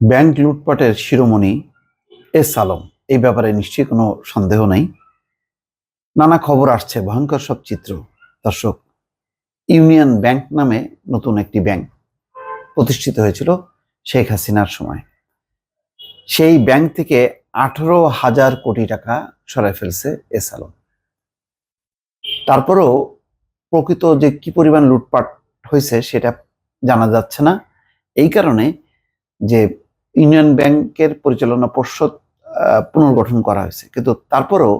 Bank লুটপাটের শিরোমণি S Alam. এই ব্যাপারে নিশ্চয়ই কোনো সন্দেহ নেই। নানা খবর আসছে, ভয়ঙ্কর সব চিত্র। দর্শক, ইউনিয়ন ব্যাংক নামে নতুন একটি ব্যাংক প্রতিষ্ঠিত হয়েছিল শেখ হাসিনার সময়। সেই ব্যাংক থেকে আঠারো হাজার কোটি টাকা সরাই ফেলছে এস আলম। তারপরেও প্রকৃত যে কি পরিমাণ লুটপাট হয়েছে সেটা জানা যাচ্ছে না। এই কারণে যে ইউনিয়ন ব্যাংকের পরিচালনা পর্ষদ পুনর্গঠন করা হয়েছে। কিন্তু তারপরেও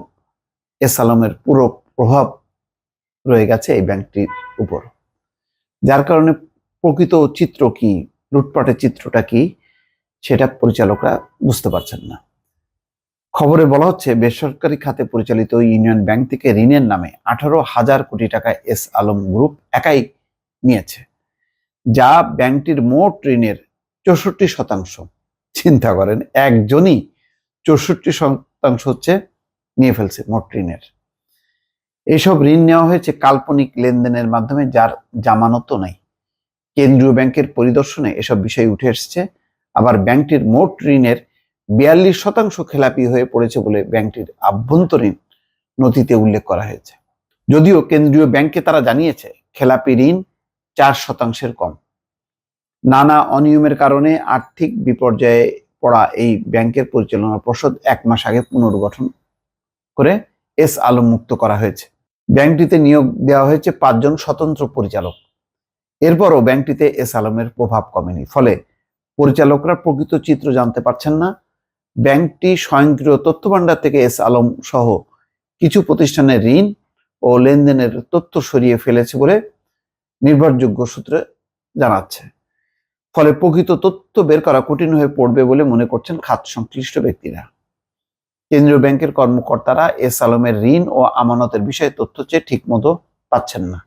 এস আলমের পুরো প্রভাব রয়ে গেছে এই ব্যাংকটির উপর। যার কারণে প্রকৃত চিত্র কি, লুটপাটের চিত্রটা কি, সেটা পরিচালকরা বুঝতে পারছেন না। খবরে বলা হচ্ছে, বেসরকারি খাতে পরিচালিত ইউনিয়ন ব্যাংক থেকে ঋণের নামে আঠারো হাজার কোটি টাকা এস আলম গ্রুপ একাই নিয়েছে, যা ব্যাংকটির মোট ঋণের চৌষট্টি শতাংশ। চিন্তা করেন, একজনই চৌষট্টি শতাংশ হচ্ছে নিয়ে ফেলছে মোট ঋণের। এইসব ঋণ নেওয়া হয়েছে কাল্পনিক লেনদেনের মাধ্যমে, যার জামানতও নাই। কেন্দ্রীয় ব্যাংকের পরিদর্শনে এসব বিষয় উঠে এসেছে, আবার ব্যাংকটির মোট ঋণের বিয়াল্লিশ শতাংশ খেলাপি হয়ে পড়েছে বলে ব্যাংকটির আভ্যন্তরীণ নথিতে উল্লেখ করা হয়েছে। যদিও কেন্দ্রীয় ব্যাংকে তারা জানিয়েছে, খেলাপি ঋণ চার শতাংশের কম। নানা অনিয়মের কারণে আর্থিক বিপর্যয়ে পড়া এই ব্যাংকের পরিচালনা পর্ষদ এক মাস আগে পুনর্গঠন করে এস আলম মুক্ত করা হয়েছে। ব্যাংকটিতে নিয়োগ দেওয়া হয়েছে পাঁচজন স্বতন্ত্র পরিচালক। এরপরও ব্যাংকটিতে এস আলমের প্রভাব কমেনি। ফলে পরিচালকরা প্রকৃত চিত্র জানতে পারছেন না। ব্যাংকটি স্বয়ংক্রিয় তথ্য ভাণ্ডার থেকে এস আলম সহ কিছু প্রতিষ্ঠানের ঋণ ও লেনদেনের তথ্য সরিয়ে ফেলেছে বলে নির্ভরযোগ্য সূত্রে জানাচ্ছে। ফলে প্রকৃত তথ্য বের করা কঠিন হয়ে পড়বে বলে মনে করছেন খাত সংশ্লিষ্ট ব্যক্তিরা। কেন্দ্রীয় ব্যাংকের কর্মকর্তারা এস আলমের ঋণ ও আমানতের বিষয়ে তথ্য চেয়ে ঠিকমতো পাচ্ছেন না।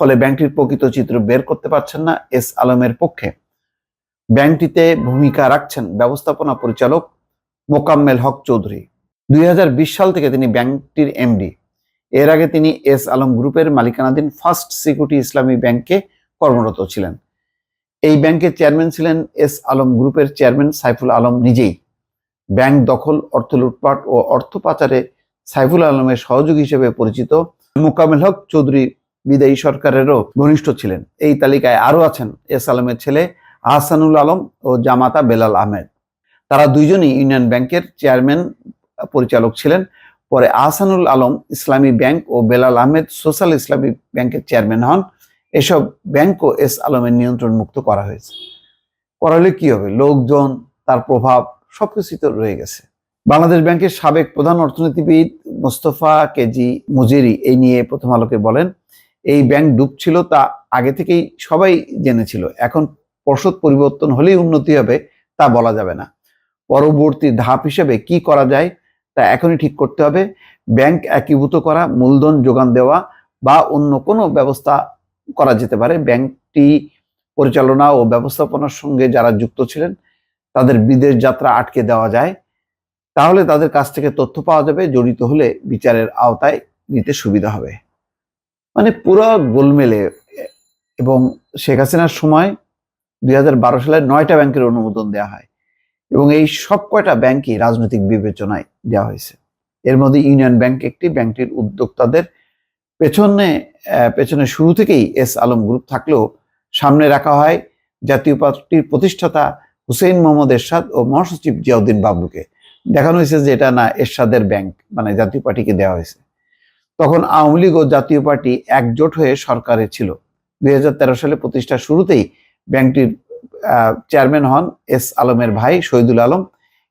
ফলে ব্যাংকটির প্রকৃত চিত্র বের করতে পারছেন না এস আলমের পক্ষে। ব্যাংকটিতে ভূমিকা রাখছেন ব্যবস্থাপনা পরিচালক মোকাম্মেল হক চৌধুরী। দুই হাজার বিশ সাল থেকে তিনি ব্যাংকটির এমডি। এর আগে তিনি এস আলম গ্রুপের মালিকানাধীন ফার্স্ট সিকিউরিটি ইসলামী ব্যাংকে কর্মরত ছিলেন। এই ব্যাংকের চেয়ারম্যান ছিলেন এস আলম গ্রুপের চেয়ারম্যান সাইফুল আলম নিজেই। ব্যাংক দখল, অর্থ লুটপাট ও অর্থ পাচারে সাইফুল আলমের সহযোগী হিসেবে পরিচিত মোকামেল হক চৌধুরী বিদায়ী সরকারেরও ঘনিষ্ঠ ছিলেন। এই তালিকায় আরও আছেন এস আলমের ছেলে আহসানুল আলম ও জামাতা বেলাল আহমেদ। তারা দুইজনই ইউনিয়ন ব্যাংকের চেয়ারম্যান পরিচালক ছিলেন। পরে আহসানুল আলম ইসলামী ব্যাংক ও বেলাল আহমেদ সোশ্যাল ইসলামী ব্যাংকের চেয়ারম্যান হন। এসব ব্যাংকও এস আলমের নিয়ন্ত্রণ মুক্ত করা হয়েছে। করালে কি হবে? লোকজন, তার প্রভাব, সবকিছুই তো রয়ে গেছে। বাংলাদেশ ব্যাংকের সাবেক প্রধান অর্থনীতিবিদ মোস্তফা কেজি মুজিরি এই নিয়ে প্রথম আলোকে বলেন, এই ব্যাংক ডুবছিল তা আগে থেকেই সবাই জেনেছিল। এখন পর্ষদ পরিবর্তন হলেই উন্নতি হবে তা বলা যাবে না। পরবর্তী ধাপ হিসেবে কি করা যায় তা এখনই ঠিক করতে হবে। ব্যাংক একীভূত করা, মূলধন যোগান দেওয়া বা অন্য কোনো ব্যবস্থা করা যেতে পারে। ব্যাংকটি পরিচালনা ও ব্যবস্থাপনার সঙ্গে যারা যুক্ত ছিলেন, তাদের বিদেশ যাত্রা আটকে দেওয়া যায়। তাহলে তাদের কাছ থেকে তথ্য পাওয়া যাবে, জড়িত হলে বিচারের আওতায় নিতে সুবিধা হবে। মানে পুরো গোলমেলে এবং শেখ হাসিনার সময় দুই হাজার বারো সালে নয়টা ব্যাংকের অনুমোদন দেওয়া হয় এবং এই সব কয়টা ব্যাংকই রাজনৈতিক বিবেচনায় দেওয়া হয়েছে। এর মধ্যে ইউনিয়ন ব্যাংক একটি, ব্যাংকটির উদ্যোক্তাদের পেছনে পেছনে শুরু থেকেই এস আলম গ্রুপ থাকলেও সামনে রাখা হয় জাতীয় পার্টির প্রতিষ্ঠাতা হুসেইন মোহাম্মদ এরশাদ ও মহাসচিব জিয়াউদ্দিন বাবলুকে। দেখানো হয়েছে যে এটা না এরশাদের ব্যাংক মানে জাতীয় পার্টিকে দেওয়া হয়েছে। তখন আওয়ামী লীগ ও জাতীয় পার্টি একজোট হয়ে সরকারে ছিল। দুই হাজার তেরো সালে প্রতিষ্ঠার শুরুতেই ব্যাংকটির চেয়ারম্যান হন এস আলমের ভাই শহীদুল আলম।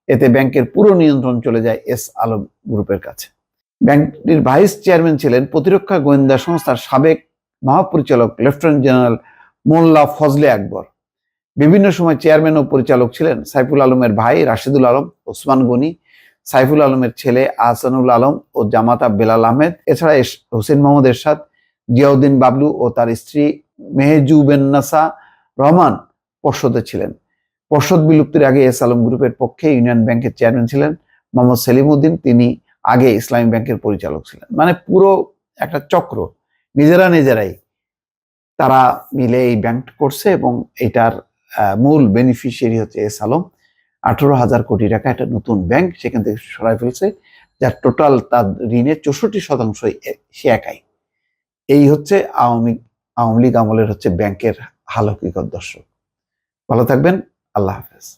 এতে ব্যাংকের পুরো নিয়ন্ত্রণ চলে যায় এস আলম গ্রুপের কাছে। ব্যাংকটির ভাইস চেয়ারম্যান ছিলেন প্রতিরক্ষা গোয়েন্দা সংস্থার সাবেক মহাপরিচালক, লেফটেন্যান্ট জেনারেল মোল্লা ফজলে আকবর। বিভিন্ন সময় চেয়ারম্যান ও পরিচালক ছিলেন সাইফুল আলমের ভাই রাশিদুল আলম, ওসমান গনি, সাইফুল আলমের ছেলে আহসানুল আলম ও জামাতা বেলাল আহমেদ। এছাড়া হোসেন মোহাম্মদ এরশাদ, জিয়াউদ্দিন বাবলু ও তার স্ত্রী মেহেজুবেন্নাসা রহমান পর্ষদে ছিলেন। পর্ষদ বিলুপ্তির আগে এস আলম গ্রুপের পক্ষে ইউনিয়ন ব্যাংকের চেয়ারম্যান ছিলেন মোহাম্মদ সেলিম উদ্দিন তিনি আগে ইসলামী ব্যাংকের পরিচালক ছিলেন। মানে পুরো একটা চক্র, নিজেরা নিজেরাই তারা মিলে এই ব্যাংক করছে এবং এটার মূল বেনিফিশিয়ারি হচ্ছে এস আলম। আঠারো হাজার কোটি টাকা একটা নতুন ব্যাংক সেখান থেকে সরাই ফেলছে, যার টোটাল তার ঋণের চৌষট্টি শতাংশ সে একাই। এই হচ্ছে আওয়ামী আওয়ামী লীগ আমলের হচ্ছে ব্যাংকের হাল হকিকত দর্শক। ভালো থাকবেন, আল্লাহ হাফেজ।